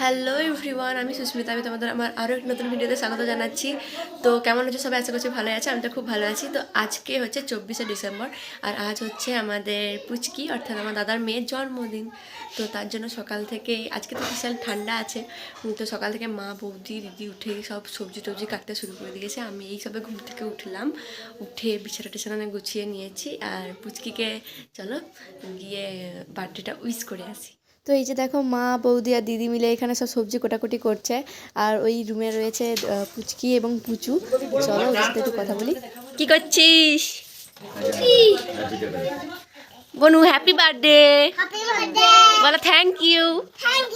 Hello everyone, আমি সুস্মিতা, আমি তোমাদের আমার আরও এক নতুন ভিডিওতে স্বাগত জানাচ্ছি। তো কেমন আছো সবাই? আশা করছি ভালো আছে, আমি তো খুব ভালো আছি। তো আজকে হচ্ছে চব্বিশে ডিসেম্বর, আর আজ হচ্ছে আমাদের পুচকি, অর্থাৎ আমার দাদার মেয়ের জন্মদিন। তো তার জন্য সকাল থেকে আজকে তো বিশাল ঠান্ডা আছে তো সকাল থেকে মা, বৌদি, দিদি উঠে সব সবজি টবজি কাটতে শুরু করে দিয়েছে। আমি এই সবে ঘুম থেকে উঠলাম, উঠে বিছানা টিছানা গুছিয়ে নিয়েছি, আর পুচকিকে, চলো গিয়ে বার্থডেটা উইশ করে আসি। তো এই যে দেখো মা বৌদি আর দিদি মিলে এখানে সব সবজি কোটাকুটি করছে। আর ওই রুমে রয়েছে পুচকি এবং পুচু। চলো সাথে একটু কথা বলি। কি করছিস? বনু হ্যাপি বার্থডে বলো থ্যাংক ইউ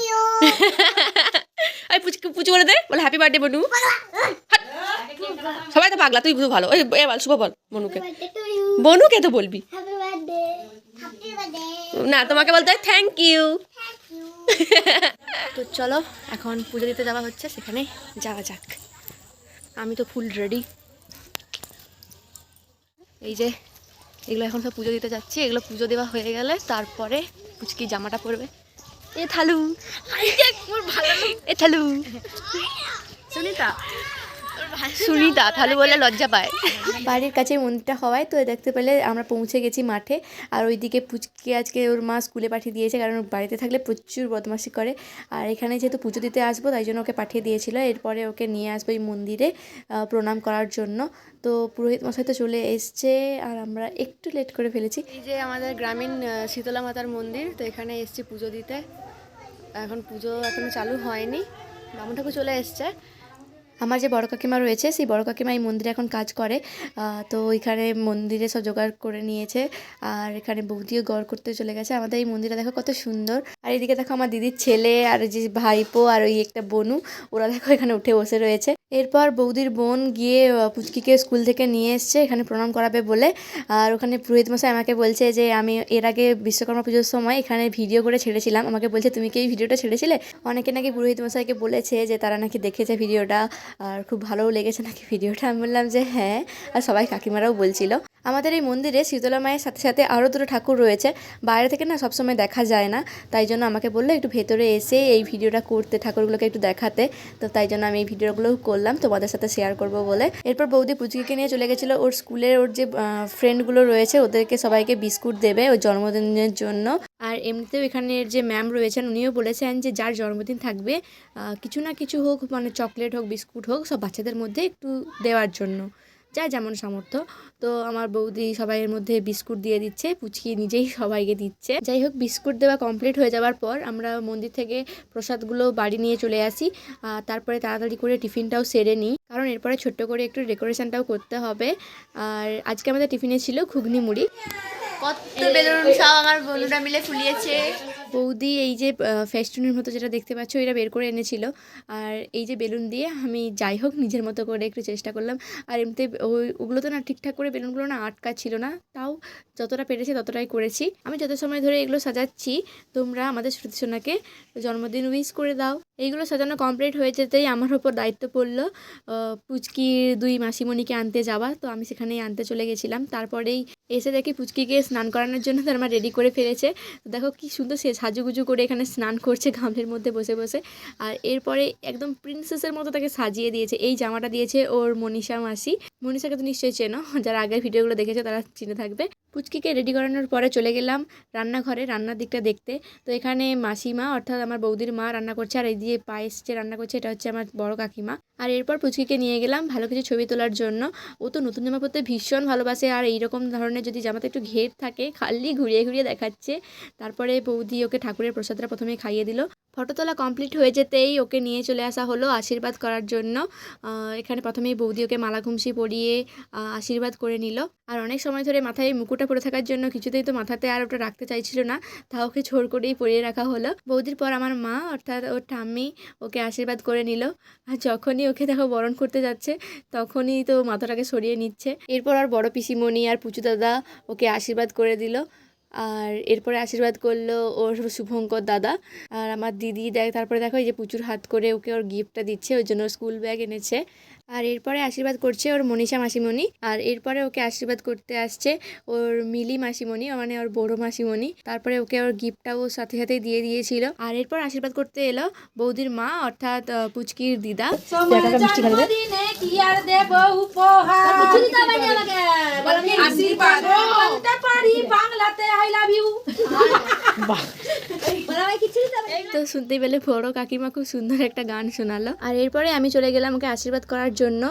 you! পুচকি পুচু বলে দে। বলে হ্যাপি বার্থডে বনু। সবাই তো পাগলা তুই বুঝো ভালো। ওই এ বল শুভ বল বনুকে! বনুকে তো বলবি! না তোমাকে বলতে হয় থ্যাংক ইউ! তো চলো এখন পুজো দিতে যাওয়া হচ্ছে সেখানে যাওয়া যাক। আমি তো ফুল রেডি এই যে এগুলো এখন সব পুজো দিতে যাচ্ছি এগুলো পুজো দেওয়া হয়ে গেলে তারপরে পুচকি জামাটা পরবে। এ থালু। এ থালু। সুনিতা সুনিতা তাহলে বলে লজ্জা পায়। বাড়ির কাছে মন্দিরটা হওয়ায় তো দেখতে পেলে আমরা পৌঁছে গেছি মাঠে। আর ওইদিকে পুচকে আজকে ওর মা স্কুলে পাঠিয়ে দিয়েছে কারণ বাড়িতে থাকলে প্রচুর বদমাশি করে। আর এখানে যেহেতু পুজো দিতে আসব তাই জন্য ওকে পাঠিয়ে দিয়েছিল। এরপরে ওকে নিয়ে আসব এই মন্দিরে প্রণাম করার জন্য। তো পুরোহিত মশাই তো চলে এসছে আর আমরা একটু লেট করে ফেলেছি। এই যে আমাদের গ্রামীণ শীতলা মাতার মন্দির তো এখানে এসছি পুজো দিতে। এখন পুজো এখনও চালু হয়নি। বামুন ঠাকুর চলে এসছে। আমার যে বড় কাকিমা রয়েছে, সেই বড় কাকিমা এই মন্দিরে এখন কাজ করে। তো ওইখানে মন্দিরে সব জোগাড় করে নিয়েছে। আর এখানে বৌদিও গড় করতে চলে গেছে। আমাদের এই মন্দিরটা দেখো কত সুন্দর। আর এদিকে দেখো আমার দিদির ছেলে আর যে ভাইপো আর ওই একটা বনু, ওরা দেখো এখানে উঠে বসে রয়েছে। এরপর বৌদির বোন গিয়ে পুচকিকে স্কুল থেকে নিয়ে এসছে, এখানে প্রণাম করাবে বলে। আর ওখানে পুরোহিত মশাই আমাকে বলছে যে, আমি এর আগে বিশ্বকর্মা পুজোর সময় এখানে ভিডিও করে ছেড়েছিলাম। আমাকে বলছে, তুমি কি এই ভিডিওটা ছেড়েছিলে? অনেকে নাকি পুরোহিত মশাইকে বলেছে যে, তারা নাকি দেখেছে ভিডিওটা। আর খুব ভালোও লেগেছে নাকি ভিডিওটা। আমি বললাম যে হ্যাঁ আর সবাই কাকিমারাও বলছিল। আমাদের এই মন্দিরে শীতলা মায়ের সাথে সাথে আরও দুটো ঠাকুর রয়েছে। বাইরে থেকে না সবসময় দেখা যায় না, তাই জন্য আমাকে বলল একটু ভেতরে এসে এই ভিডিওটা করতে, ঠাকুরগুলোকে একটু দেখাতে। তো তাই জন্য আমি এই ভিডিওগুলোও করলাম, তোমাদের সাথে শেয়ার করব বলে। এরপর বৌদি পুচকিকে নিয়ে চলে গেছিল। ওর স্কুলের ওর যে ফ্রেন্ডগুলো রয়েছে, ওদেরকে সবাইকে বিস্কুট দেবে ওর জন্মদিনের জন্য। আর এমনিতেও এখানের যে ম্যাম রয়েছেন, উনিও বলেছেন যে যার জন্মদিন থাকবে কিছু না কিছু হোক মানে চকলেট হোক, বিস্কুট হোক, সব বাচ্চাদের মধ্যে একটু দেওয়ার জন্য। যা যেমন সামর্থ্য। তো আমার বৌদি সবাইয়ের মধ্যে বিস্কুট দিয়ে দিচ্ছে, পুচকি নিজেই সবাইকে দিচ্ছে। যাই হোক, বিস্কুট দেওয়া কমপ্লিট হয়ে যাওয়ার পর আমরা মন্দির থেকে প্রসাদগুলো বাড়ি নিয়ে চলে আসি। আর তারপরে তাড়াতাড়ি করে টিফিনটাও সেরে নিই। কারণ এরপরে ছোট্ট করে একটু ডেকোরেশনটাও করতে হবে। আর আজকে আমাদের টিফিনে ছিল ঘুগনি মুড়ি। কত বেলুন সব আমার বন্ধুরা মিলে ফুলিয়েছে। বৌদি এই যে ফেস্টুনের মতো যেটা দেখতে পাচ্ছ, এটা বের করে এনেছিল। আর এই যে বেলুন দিয়ে আমি যাই হোক নিজের মতো করে একটু চেষ্টা করলাম। আর এমনিতে ওই ওগুলো তো না ঠিকঠাক করে বেলুনগুলো না আটকা ছিল না। তাও যতটা পেরেছি ততটাই করেছি। আমি যত সময় ধরে এগুলো সাজাচ্ছি, তোমরা আমাদের শ্রুতিসোনাকে জন্মদিন উইশ করে দাও। এইগুলো সাজানো কমপ্লিট হয়ে যেতেই আমার ওপর দায়িত্ব পড়ল। পুচকির দুই মাসিমণিকে আনতে যাওয়া, তো আমি সেখানেই আনতে চলে গেছিলাম। তারপরেই এসে দেখি পুচকিকে স্নান করানোর জন্য তার মা রেডি করে ফেলেছে। দেখো কি সুন্দর সে সাজুগুজু করে এখানে স্নান করছে গামলের মধ্যে বসে বসে। আর এরপরে একদম প্রিন্সেসের মতো তাকে সাজিয়ে দিয়েছে। এই জামাটা দিয়েছে ওর মনীষা মাসি। মনীষাকে তো নিশ্চয়ই চেনো, যারা আগের ভিডিওগুলো দেখেছে তারা চিনে থাকবে। পুচকিকে রেডি করানোর পরে চলে গেলাম রান্নাঘরে, রান্নার দিকটা দেখতে। তো এখানে মাসিমা, অর্থাৎ আমার বৌদির মা রান্না করছে। আর এই দিয়ে পায়েস যে রান্না করছে, এটা হচ্ছে আমার বড় কাকিমা। আর এরপর পুচকিকে নিয়ে গেলাম ভালো কিছু ছবি তোলার জন্য। ও তো নতুন জামা পরতে ভীষণ ভালোবাসে, আর এইরকম ধরনের যদি জামাতে একটু ঘের থাকে, খালি ঘুরিয়ে ঘুরিয়ে দেখাচ্ছে। তারপরে বৌদি ওকে ঠাকুরের প্রসাদটা প্রথমে খাইয়ে দিল। ফটো তোলা কমপ্লিট হয়ে যেতেই ওকে নিয়ে চলে আসা হলো আশীর্বাদ করার জন্য। এখানে প্রথমেই বৌদি ওকে মালা ঘুমসি পরিয়ে আশীর্বাদ করে নিল। আর অনেক সময় ধরে মাথায় এই মুকুটটা পরে থাকার জন্য কিছুতেই তো মাথাতে আর ওটা রাখতে চাইছিল না তা ওকে ছোড় করেই পরিয়ে রাখা হলো। বৌদির পর আমার মা অর্থাৎ ওর ঠাম্মি ওকে আশীর্বাদ করে নিল। আর যখনই ওকে দেখো বরণ করতে যাচ্ছে, তখনই তো মাথাটাকে সরিয়ে নিচ্ছে। এরপর আর বড় পিসিমণি আর পুচু দাদা ওকে আশীর্বাদ করে দিল। আর এরপরে আশীর্বাদ করল ওর শুভঙ্কর দাদা আর আমার দিদি দেখ তারপরে দেখো এই যে পুচুর হাত করে ওকে ওর গিফটটা দিচ্ছে ওই জন্য স্কুল ব্যাগ এনেছে। আর এরপরে আশীর্বাদ করছে ওর মনীষা মাসিমণি আর এরপরে ওকে আশীর্বাদ করতে আসছে ওর মিলি মাসিমণি মানে ওর বড় মাসিমণি। তারপরে ওকে ওর গিফটটাও সাথে সাথেই দিয়ে দিয়েছিল। আর এরপর আশীর্বাদ করতে এলো বৌদির মা অর্থাৎ পুচকির দিদা। কি আর দেব উপহার আশীর্বাদ বলতে পারি বাংলাতে আই লাভ ইউ। তো শুনতেই পেলে বড় কাকিমা খুব সুন্দর একটা গান শোনালো। আর এরপরে আমি চলে গেলাম ওকে আশীর্বাদ করার জন্য।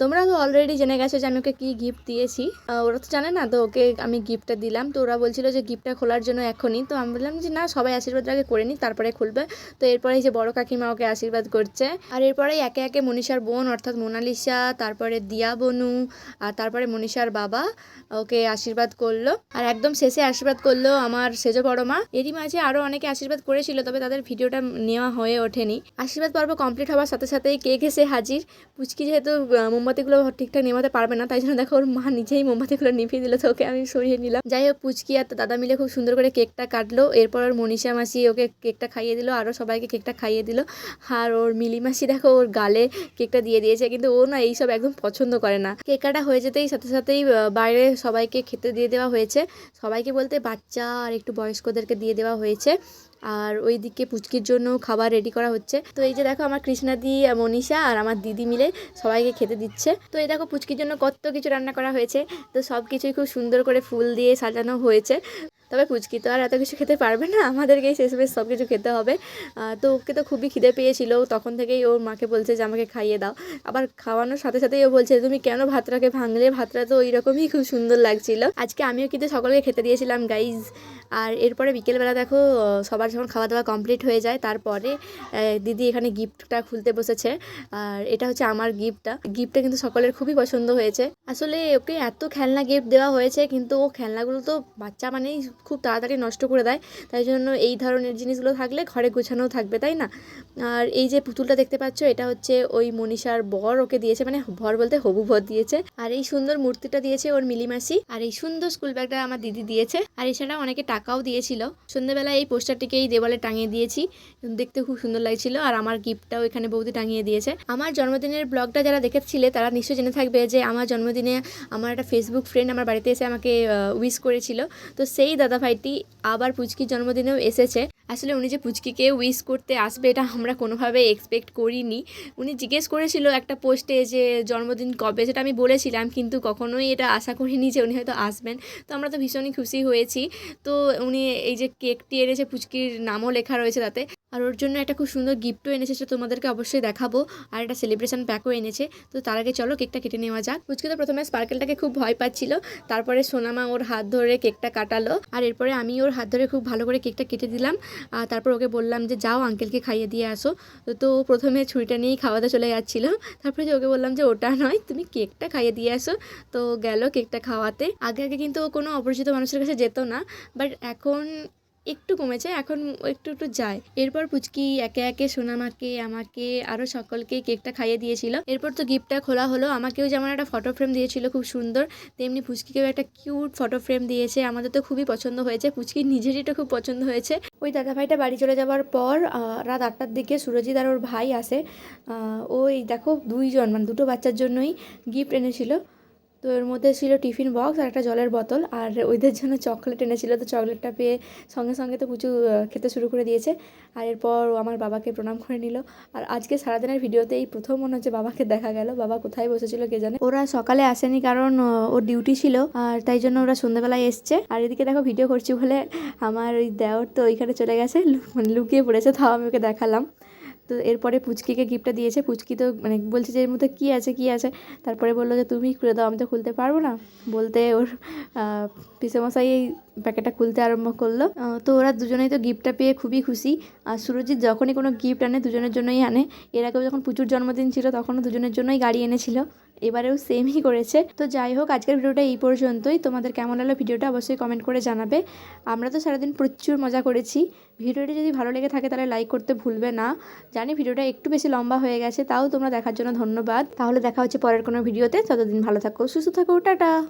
তোমরা তো অলরেডি জেনে গেছো যে আমি ওকে কী গিফট দিয়েছি। ওরা তো জানে না, তো ওকে আমি গিফটটা দিলাম। তো ওরা বলছিল যে গিফটটা খোলার জন্য এখনই। তো আমি বললাম যে না, সবাই আশীর্বাদ আগে করে নিই তারপরে খুলবে। তো এরপরে যে বড় কাকিমা ওকে আশীর্বাদ করছে। আর এরপরে একে একে মনীষার বোন, অর্থাৎ মোনালিসা, তারপরে দিয়া বনু, আর তারপরে মনীষার বাবা ওকে আশীর্বাদ করল। আর একদম শেষে আশীর্বাদ করল আমার সেজো বড় মা এরই মাঝে আরও অনেকে আশীর্বাদ করেছিল, তবে তাদের ভিডিওটা নেওয়া হয়ে ওঠেনি। আশীর্বাদ পর্ব কমপ্লিট হওয়ার সাথে সাথেই কেক এসে হাজির? পুচকি যেহেতু মোমবাতিগুলো ঠিকঠাক নেমাতে পারবে না, তাই জন্য দেখো ওর মা নিজেই মোমবাতিগুলো নিভিয়ে দিল তো ওকে আমি সরিয়ে নিলাম। যাই হোক, পুচকি আর দাদা মিলে খুব সুন্দর করে কেকটা কাটলো। এরপর ওর মনীষা মাসি ওকে কেকটা খাইয়ে দিল, আরও সবাইকে কেকটা খাইয়ে দিল। আর ওর মিলি মাসি দেখো ওর গালে কেকটা দিয়ে দিয়েছে, কিন্তু ও না এইসব একদম পছন্দ করে না। কেক কাটা হয়ে যেতেই সাথে সাথেই বাইরে সবাইকে খেতে দিয়ে দেওয়া হয়েছে। সবাইকে বলতে বাচ্চা আর একটু বয়স্কদেরকে দিয়ে দেওয়া হয়েছে। আর ওই ওইদিকে পুচকির জন্য খাবার রেডি করা হচ্ছে। তো এই যে দেখো আমার কৃষ্ণাদি, মনীষা আর আমার দিদি মিলে সবাইকে খেতে দিচ্ছে। তো এই দেখো পুচকির জন্য কত কিছু রান্না করা হয়েছে। তো সব কিছুই খুব সুন্দর করে ফুল দিয়ে সাজানো হয়েছে। তবে পুচকি তো আর এত কিছু খেতে পারবে না। আমাদেরকেই শেষমেশ সব কিছু খেতে হবে। তো ওকে তো খুবই খিদে পেয়েছিল। তখন থেকেই ওর মাকে বলছে যে, আমাকে খাইয়ে দাও। আবার খাওয়ানোর সাথে সাথেই ও বলছে, তুমি কেন ভাতটাকে ভাঙলে? ভাতটা তো ওই রকমই খুব সুন্দর লাগছিল। আজকে আমিও কিন্তু সকলকে খেতে দিয়েছিলাম গাইজ আর এরপরে বিকেলবেলা দেখো সবার যখন খাওয়া দাওয়া কমপ্লিট হয়ে যায়, তারপরে দিদি এখানে গিফটটা খুলতে বসেছে। আর এটা হচ্ছে আমার গিফটটা। গিফটটা কিন্তু সকলের খুবই পছন্দ হয়েছে। আসলে ওকে এত খেলনা গিফট দেওয়া হয়েছে, কিন্তু ও খেলনাগুলো তো বাচ্চা মানেই খুব তাড়াতাড়ি নষ্ট করে দেয়। তাই জন্য এই ধরনের জিনিসগুলো থাকলে ঘরে গোছানো থাকবে, তাই না? আর এই যে পুতুলটা দেখতে পাচ্ছ, এটা হচ্ছে ওই মনীষার বর ওকে দিয়েছে মানে ভর বলতে হবু ভর দিয়েছে। আর এই সুন্দর মূর্তিটা দিয়েছে ওর মিলিমাসি। আর এই সুন্দর স্কুল ব্যাগটা আমার দিদি দিয়েছে। আর এছাড়া অনেকে টাকাও দিয়েছিল। সন্ধ্যেবেলা এই পোস্টারটিকে এই দেওয়ালে টাঙিয়ে দিয়েছি। দেখতে খুব সুন্দর লাগছিল আর আমার গিফটটাও এখানে বৌদি টাঙিয়ে দিয়েছে। আমার জন্মদিনের ব্লগটা যারা দেখেছিলে, তারা নিশ্চয়ই জেনে থাকবে যে আমার জন্মদিনে আমার একটা ফেসবুক ফ্রেন্ড আমার বাড়িতে এসে আমাকে উইশ করেছিল। তো সেই দাদা ভাইটি আবার পুচকির জন্মদিনেও এসেছে। আসলে উনি যে পুচকিকে উইশ করতে আসবে, এটা আমরা কোনোভাবে এক্সপেক্ট করিনি। উনি জিজ্ঞেস করেছিল একটা পোস্টে যে, জন্মদিন কবে? সেটা আমি বলেছিলাম, কিন্তু কখনোই এটা আশা করিনি যে উনি হয়তো আসবেন। তো আমরা তো ভীষণই খুশি হয়েছি। তো উনি এই যে কেকটি এনেছে পুচকির নামও লেখা রয়েছে তাতে আর ওর জন্য একটা খুব সুন্দর গিফটও এনেছে, সেটা তোমাদেরকে অবশ্যই দেখাবো। আর একটা সেলিব্রেশন প্যাকও এনেছে। তো তার আগে চলো কেকটা কেটে নেওয়া যাক। পুচকি তো প্রথমে স্পার্কেলটাকে খুব ভয় পাচ্ছিল। তারপরে সোনামা ওর হাত ধরে কেকটা কাটালো। আর এরপরে আমি ওর হাত ধরে খুব ভালো করে কেকটা কেটে দিলাম। আর তারপর ওকে বললাম যে, যাও আঙ্কেলকে খাইয়ে দিয়ে আসো। তো- ও প্রথমে ছুরিটা নিয়েই খাওয়াতে চলে যাচ্ছিল। তারপরে যে ওকে বললাম যে, ওটা নয়, তুমি কেকটা খাইয়ে দিয়ে আসো। তো গেল কেকটা খাওয়াতে। আগে আগে কিন্তু ও কোনো অপরিচিত মানুষের কাছে যেত না। বাট এখন একটু কমেছে, এখন একটু একটু যায়। এরপর পুচকি একে একে, সোনামাকে, আমাকে আরও সকলকে কেকটা খাইয়ে দিয়েছিল। এরপর তো গিফটটা খোলা হলো, আমাকেও যেমন একটা ফটো ফ্রেম দিয়েছিল খুব সুন্দর, তেমনি পুচকিকেও একটা কিউট ফটো ফ্রেম দিয়েছে, আমাদের তো খুবই পছন্দ হয়েছে পুচকির নিজেরইটা খুব পছন্দ হয়েছে। ওই দাদাভাইটা বাড়ি চলে যাওয়ার পর রাত আটটার দিকে সুরজিৎ আর ওর ভাই আসে ওই দেখো দুইজন মানে দুটো বাচ্চার জন্যই গিফট এনেছিল। তো এর মধ্যে ছিল টিফিন বক্স আর একটা জলের বোতল আর ওইদের জন্য চকলেট এনেছিল, তো চকলেটটা পেয়ে সঙ্গে সঙ্গে তো পুচু খেতে শুরু করে দিয়েছে। আর এরপর ও আমার বাবাকে প্রণাম করে নিল। আর আজকে সারাদিনের ভিডিওতে এই প্রথম মনে হচ্ছে বাবাকে দেখা গেল। বাবা কোথায় বসেছিল কে জানে? ওরা সকালে আসেনি কারণ ওর ডিউটি ছিল। আর তাই জন্য ওরা সন্ধ্যেবেলায় এসছে। আর এদিকে দেখো ভিডিও করছি বলে আমার ওই দেওর তো ওইখানে চলে গেছে। মানে লুকিয়ে পড়েছে, তাও আমি ওকে দেখালাম। তো এরপরে পুচকিকে গিফটটা দিয়েছে। পুচকি তো মানে বলছে যে, এর মধ্যে কী আছে কী আছে? তারপরে বলল যে, তুমি খুলে দাও, আমি তো খুলতে পারব না। বলতে ওর পিসেমশাই এই প্যাকেটটা খুলতে আরম্ভ করল। তো ওরা দুজনেই তো গিফটটা পেয়ে খুবই খুশি। আর সুরজিৎ যখনই কোনো গিফট আনে, দুজনের জন্যই আনে। এর আগেও যখন পুচুর জন্মদিন ছিল, তখনও দুজনের জন্যই গাড়ি এনেছিল। এবারেও সেমই করেছে। তো যাই হোক, আজকের ভিডিওটা এই পর্যন্তই। তোমাদের কেমন লাগল ভিডিওটা অবশ্যই কমেন্ট করে জানাবে। আমরা তো সারাদিন প্রচুর মজা করেছি। ভিডিওটি যদি ভালো লেগে থাকে তাহলে লাইক করতে ভুলবে না। জানি ভিডিওটা একটু বেশি লম্বা হয়ে গেছে, তাও তোমরা দেখার জন্য ধন্যবাদ। তাহলে দেখা হচ্ছে পরের কোনো ভিডিওতে। ততদিন ভালো থাকো, সুস্থ থাকো, টাটা!